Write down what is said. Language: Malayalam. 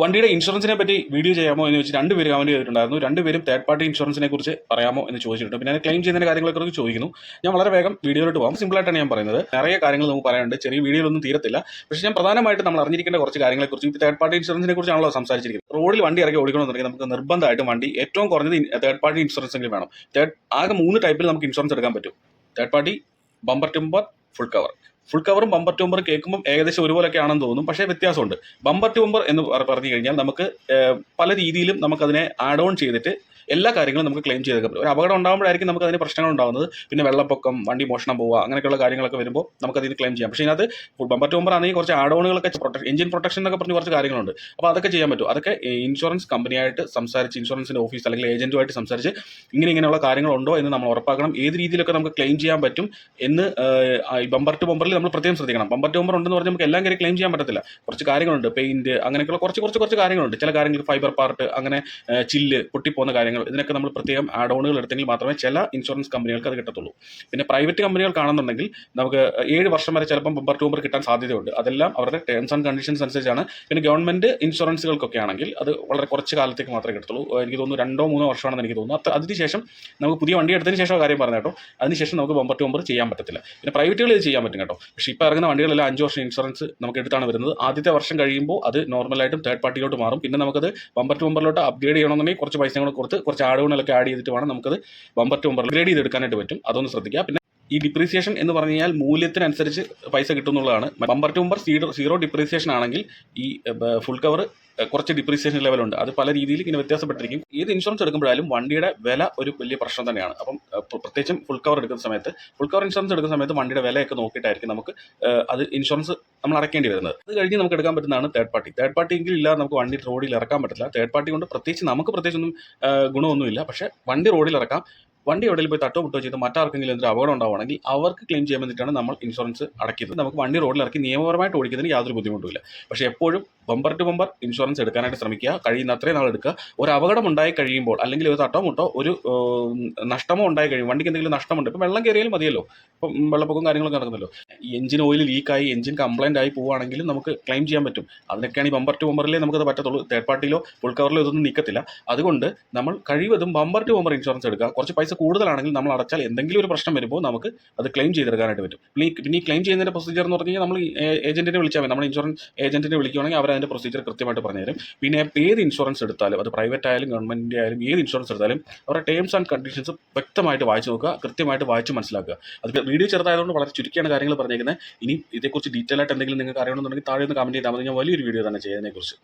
വണ്ടിയുടെ ഇൻഷുറൻസിനെ പറ്റി വീഡിയോ ചെയ്യാമോ എന്ന് വെച്ച് രണ്ടുപേര് കമന്റ് ചെയ്തിട്ടുണ്ടായിരുന്നു. രണ്ടുപേരും തേർഡ് പാർട്ടി ഇൻഷുറൻസിനെ കുറിച്ച് പറയാമോ എന്ന് ചോദിച്ചിട്ടുണ്ട്. പിന്നെ ക്ലെയിം ചെയ്യുന്ന കാര്യങ്ങളെക്കുറിച്ച് ചോദിക്കുന്നു. ഞാൻ വളരെ വേഗം വീഡിയോയിലോട്ട് പോകാം ആയിട്ട് ഞാൻ പറയുന്നത്. നിറയെ കാര്യങ്ങൾ നമുക്ക് പറയാനുണ്ട്. ചെറിയ വീഡിയോയിലൊന്നും തീരത്തില്ല. പക്ഷേ ഞാൻ പ്രധാനമായിട്ട് നമ്മൾ അറിഞ്ഞിരിക്കേണ്ട കുറച്ച് കാര്യങ്ങളെക്കുറിച്ച് ഈ തേർഡ് പാർട്ടി ഇൻഷുറൻസിനെ കുറിച്ചാണല്ലോ സംസാരിച്ചിരിക്കുന്നത്. റോഡിൽ വണ്ടി ഇറക്കി ഓടിക്കണമെന്നുണ്ടെങ്കിൽ നമുക്ക് നിർബന്ധമായിട്ടും വണ്ടി ഏറ്റവും കുറഞ്ഞത് തേർഡ് പാർട്ടി ഇൻഷുറൻസ് എങ്കിലും വേണം. തേർഡ് ആകെ മൂന്ന് ടൈപ്പിൽ നമുക്ക് ഇൻഷുറൻസ് എടുക്കാൻ പറ്റും. Third party bumper timber full cover full കവറും ബമ്പർ ടു ബമ്പർ കേൾക്കുമ്പോൾ ഏകദേശം ഒരുപോലൊക്കെ ആണെന്ന് തോന്നും. പക്ഷേ വ്യത്യാസമുണ്ട്. ബമ്പർ ടു ബമ്പർ എന്ന് പറ- പറഞ്ഞു കഴിഞ്ഞാൽ നമുക്ക് പല രീതിയിലും നമുക്കതിനെ ആഡ് ഓൺ ചെയ്തിട്ട് എല്ലാ കാര്യങ്ങളും നമുക്ക് ക്ലെയിം ചെയ്തേക്കാൻ പറ്റും. ഒരു അപകടം ഉണ്ടാകുമ്പോഴായിരിക്കും നമുക്ക് അതിന് പ്രശ്നങ്ങൾ ഉണ്ടാകുന്നത്. പിന്നെ വെള്ളപ്പൊക്കം വണ്ടി മോഷണം പോവുക അങ്ങനെയൊക്കെയുള്ള കാര്യങ്ങളൊക്കെ വരുമ്പോൾ നമുക്ക് അതിന് ക്ലെയിം ചെയ്യാം. പക്ഷേ ഇതിനകത്ത് ബമ്പർ ടു ബമ്പർ ആണെങ്കിൽ കുറച്ച് ആഡോണുകളൊക്കെ പ്രൊട്ടക്ഷൻ എഞ്ചിൻ പ്രൊട്ടക്ഷൻ എന്നൊക്കെ പറഞ്ഞ് കുറച്ച് കാര്യങ്ങളുണ്ട്. അപ്പോൾ അതൊക്കെ ചെയ്യാൻ പറ്റും. അതൊക്കെ ഇൻഷുറൻസ് കമ്പനിയായിട്ട് സംസാരിച്ച് ഇൻഷുറൻസിന്റെ ഓഫീസ് അല്ലെങ്കിൽ ഏജന്റുമായിട്ട് സംസാരിച്ച് ഇങ്ങനെ ഇങ്ങനെയുള്ള കാര്യങ്ങളുണ്ടോ എന്ന് നമ്മൾ ഉറപ്പാക്കണം. ഏത് രീതിയിലൊക്കെ നമുക്ക് ക്ലെയിം ചെയ്യാൻ പറ്റും എന്ന് ഈ ബമ്പർ ടു ബമ്പറിൽ നമ്മൾ പ്രത്യേകം ശ്രദ്ധിക്കണം. ബമ്പർ ടു ബമ്പർ ഉണ്ടെന്ന് പറഞ്ഞാൽ നമുക്ക് എല്ലാം കാര്യം ക്ലെയിം ചെയ്യാൻ പറ്റത്തില്ല. കുറച്ച് കാര്യങ്ങളുണ്ട്. പെയിന്റ് അങ്ങനെയൊക്കെയുള്ള കുറച്ച് കുറച്ച് കുറച്ച് കാര്യങ്ങളുണ്ട്. ചില കാര്യങ്ങൾ ഫൈബർ പാർട്ട് അങ്ങനെ ചില്ല് പൊട്ടിപ്പോകുന്ന കാര്യങ്ങൾ ഇതിനൊക്കെ നമ്മൾ പ്രത്യേകം ആഡ് ഓണുകൾ എടുത്തെങ്കിൽ മാത്രമേ ചില ഇൻഷുറൻസ് കമ്പനികൾക്ക് അത് കിട്ടത്തുള്ളൂ. പിന്നെ പ്രൈവറ്റ് കമ്പനികൾ കാണുന്നുണ്ടെങ്കിൽ നമുക്ക് ഏഴ് വർഷം വരെ ചിലപ്പം ബമ്പർ ടൂമ്പർ കിട്ടാൻ സാധ്യതയുണ്ട്. അതെല്ലാം അവരുടെ ടേംസ് ആൻഡ് കണ്ടീഷൻസ് അനുസരിച്ചാണ്. പിന്നെ ഗവൺമെന്റ് ഇൻഷുറൻസുകൾക്കൊക്കെ ആണെങ്കിൽ അത് വളരെ കുറച്ച് കാലത്തേക്ക് മാത്രമേ കിട്ടത്തുള്ളൂ. എനിക്ക് തോന്നുന്നു രണ്ടോ മൂന്നോ വർഷമാണെന്ന് എനിക്ക് തോന്നുന്നു. അത് അതിനുശേഷം നമുക്ക് പുതിയ വണ്ടി എടുത്തതിന് ശേഷം കാര്യം പറഞ്ഞു കേട്ടോ. അതിനുശേഷം നമുക്ക് ബമ്പർ ടൂമ്പർ ചെയ്യാൻ പറ്റത്തില്ല. പിന്നെ പ്രൈവറ്റുകൾ ഇത് ചെയ്യാൻ പറ്റും കേട്ടോ. പക്ഷേ ഇപ്പോൾ ഇറങ്ങുന്ന വണ്ടികളെല്ലാം അഞ്ച് വർഷം ഇൻഷുറൻസ് നമുക്ക് എടുത്താണ് വരുന്നത്. ആദ്യത്തെ വർഷം കഴിയുമ്പോൾ അത് നോർമലായിട്ടും തേർഡ് പാർട്ടിയിലോട്ട് മാറും. പിന്നെ നമുക്കത് ബമ്പർ ടു അപ്ഗ്രേഡ് ചെയ്യണമെന്നുണ്ടെങ്കിൽ കുറച്ച് പൈസ കൂടെ കൊടുത്ത് കുറച്ച് ആടുകളൊക്കെ ആഡ് ചെയ്തിട്ട് വേണം നമുക്കത് ബമ്പർ ടു ബമ്പർ ഗ്രേഡ് ചെയ്തെടുക്കാനായിട്ട് പറ്റും. അതൊന്ന് ശ്രദ്ധിക്കുക. പിന്നെ ഈ ഡിപ്രീസിയേഷൻ എന്ന് പറഞ്ഞു കഴിഞ്ഞാൽ മൂല്യത്തിനനുസരിച്ച് പൈസ കിട്ടുന്നുള്ളതാണ്. Bumper to bumper zero zero depreciation ആണെങ്കിൽ ഈ ഫുൾ കവർ കുറച്ച് ഡിപ്രീസിയേഷൻ ലെവലുണ്ട് അത് പല രീതിയിൽ ഇങ്ങനെ വ്യത്യാസപ്പെട്ടിരിക്കും. ഏത് ഇൻഷുറൻസ് എടുക്കുമ്പോഴായാലും വണ്ടിയുടെ വില ഒരു വലിയ പ്രശ്നം തന്നെയാണ്. അപ്പം പ്രത്യേകിച്ചും ഫുൾ കവർ എടുക്കുന്ന സമയത്ത് ഫുൾ കവർ ഇൻഷുറൻസ് എടുക്കുന്ന സമയത്ത് വണ്ടിയുടെ വിലയൊക്കെ നോക്കിയിട്ടായിരിക്കും നമുക്ക് അത് ഇൻഷുറൻസ് നമ്മൾ അടക്കേണ്ടി വരുന്നത്. അത് കഴിഞ്ഞ് നമുക്ക് എടുക്കാൻ പറ്റുന്നതാണ് തേർഡ് പാർട്ടി തേർഡ് പാർട്ടി എങ്കിലും ഇല്ലാതെ നമുക്ക് വണ്ടി റോഡിൽ ഇറക്കാൻ പറ്റില്ല തേർഡ് പാർട്ടി കൊണ്ട് പ്രത്യേകിച്ച് നമുക്ക് പ്രത്യേകിച്ചൊന്നും ഗുണമൊന്നുമില്ല. പക്ഷേ വണ്ടി റോഡിൽ ഇറക്കാം. വണ്ടി എവിടെയും പോയി തട്ടോ മുട്ടോ ചെയ്ത് മറ്റാർക്കെങ്കിലും എന്തൊരു അപകടം ഉണ്ടാവുകയാണെങ്കിൽ അവർക്ക് ക്ലെയിം ചെയ്യാൻ വേണ്ടിയിട്ടാണ് നമ്മൾ ഇൻഷുറൻസ് അടയ്ക്കുന്നത് നമുക്ക് വണ്ടി റോഡിൽ ഇറക്കി നിയമപരമായിട്ട് ഓടിക്കുന്നതിന് യാതൊരു ബുദ്ധിമുട്ടുമില്ല. പക്ഷേ എപ്പോഴും ബമ്പർ ടു ബമ്പർ ഇൻഷുറൻസ് എടുക്കാനായിട്ട് ശ്രമിക്കുക കഴിയുന്ന അത്രയും നാൾ എടുക്കുക. ഒരു അപകടം ഉണ്ടായി കഴിയുമ്പോൾ അല്ലെങ്കിൽ ഒരു തട്ടോ മുട്ടോ ഒരു നഷ്ടമോ ഉണ്ടായി കഴിയും വണ്ടിക്ക് എന്തെങ്കിലും നഷ്ടമുണ്ട് ഇപ്പം വെള്ളം കയറിയാലും മതിയല്ലോ. ഇപ്പം വെള്ളപ്പൊക്കം കാര്യങ്ങളൊക്കെ നടക്കുന്നല്ലോ. എഞ്ചിൻ ഓയിൽ ലീക്കായി എഞ്ചിൻ കംപ്ലൈന്റ് ആയി പോവുകയാണെങ്കിലും നമുക്ക് ക്ലെയിം ചെയ്യാൻ പറ്റും. അതിനൊക്കെയാണ് ഈ ബമ്പർ ടു ബമ്പറിലേ നമുക്കത് പറ്റത്തുള്ളൂ. തേർഡ് പാർട്ടിയിലോ ഫുൾ കവറിലോ ഇതൊന്നും നിൽക്കത്തില്ല അതുകൊണ്ട് നമ്മൾ കഴിവതും ബമ്പർ ടു ബമ്പർ ഇൻഷുറൻസ് എടുക്കുക. കുറച്ച് പൈസ കൂടുതലാണെങ്കിൽ നമ്മൾ അടച്ചാൽ എന്തെങ്കിലും ഒരു പ്രശ്നം വരുമ്പോൾ നമുക്ക് അത് ക്ലെയിം ചെയ്തെടുക്കാനായിട്ട് പറ്റും. പിന്നെ പിന്നെ ക്ലെയിം ചെയ്യുന്നതിന്റെ പ്രൊസീജിയർ എന്ന് പറഞ്ഞു കഴിഞ്ഞാൽ നമ്മൾ ഏജന്റിനെ വിളിച്ചാൽ മതി. നമ്മൾ ഇൻഷുറൻസ് ഏജന്റിനെ വിളിക്കുകയാണെങ്കിൽ അവർ അതിന്റെ പ്രൊസീജിയർ കൃത്യമായിട്ട് പറഞ്ഞുതരും. പിന്നെ ഏത് ഇൻഷുറൻസ് എടുത്താലും അത് പ്രൈവറ്റ് ആയാലും ഗവൺമെന്റിന്റെ ആയാലും ഏത് ഇൻഷുറൻസ് എടുത്താലും അവരുടെ ടേംസ് ആൻഡ് കണ്ടീഷൻസ് വ്യക്തമായിട്ട് വായിച്ച് നോക്കുക കൃത്യമായിട്ട് വായിച്ച് മനസ്സിലാക്കുക. അത് വീഡിയോ ചെറുതായതുകൊണ്ട് വളരെ ചുരുക്കിയാണ് കാര്യങ്ങൾ പറഞ്ഞേക്കുന്നത്. ഇനി ഇതേക്കുറിച്ച് ഡീറ്റെയിൽ ആയിട്ട് എന്തെങ്കിലും നിങ്ങൾക്ക് അറിയണമെന്നുണ്ടെങ്കിൽ താഴെ ഒന്ന് കമന്റ് ചെയ്താൽ മതി. ഞാൻ വലിയൊരു വീഡിയോ തന്നെ ചെയ്യുന്നതിനെക്കുറിച്ച്.